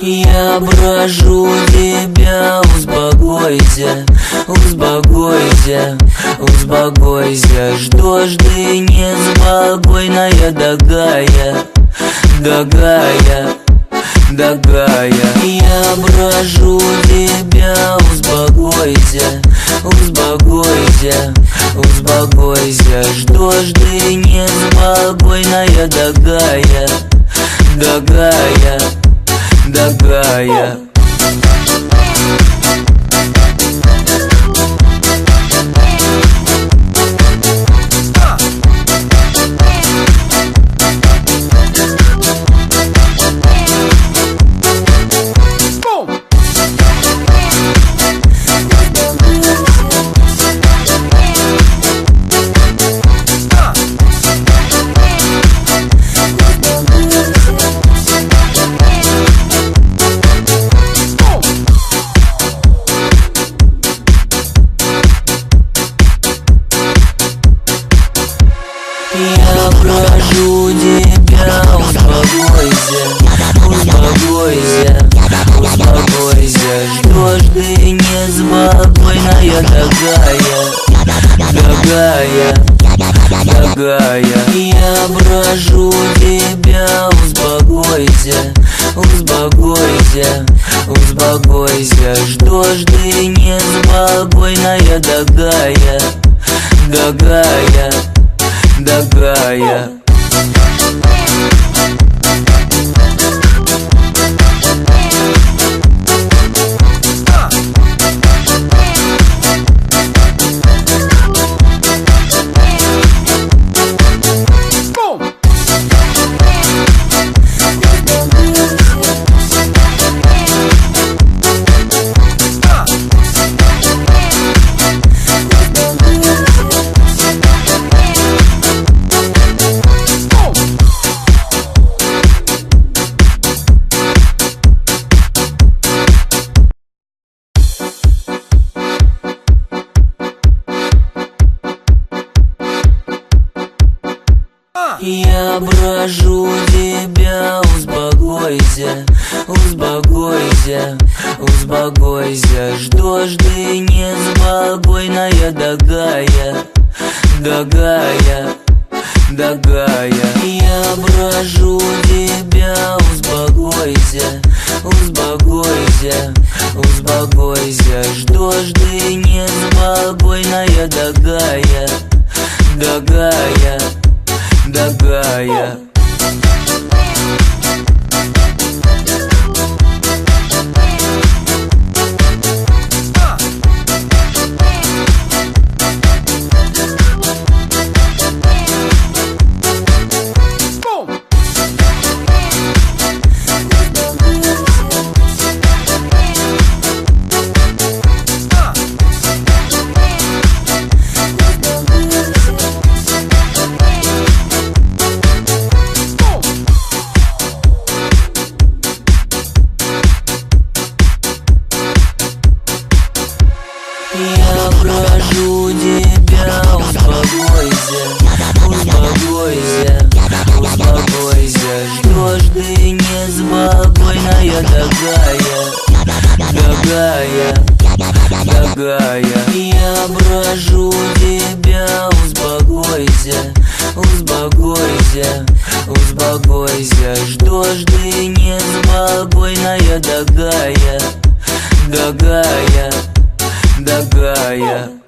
Я прошу тебя, успокойся, успокойся, успокойся Что ж ты неспокойная такая, такая, такая Я прошу тебя, успокойся, успокойся, успокойся Что ж ты неспокойная такая, такая дорогая прошу тебя, успокойся, успокойся, успокойся. Что ж ты неспокойная такая, такая, такая Я прошу тебя, успокойся, успокойся, успокойся. Что ж ты неспокойная такая, такая дорогая успокойся, успокойся Что ж ты неспокойная такая, такая, такая Я прошу тебя, успокойся, успокойся, успокойся Что ж ты неспокойная такая, такая дорогая такая, такая Я прошу тебя, успокойся, успокойся, успокойся. Что ж ты неспокойная такая, такая дорогая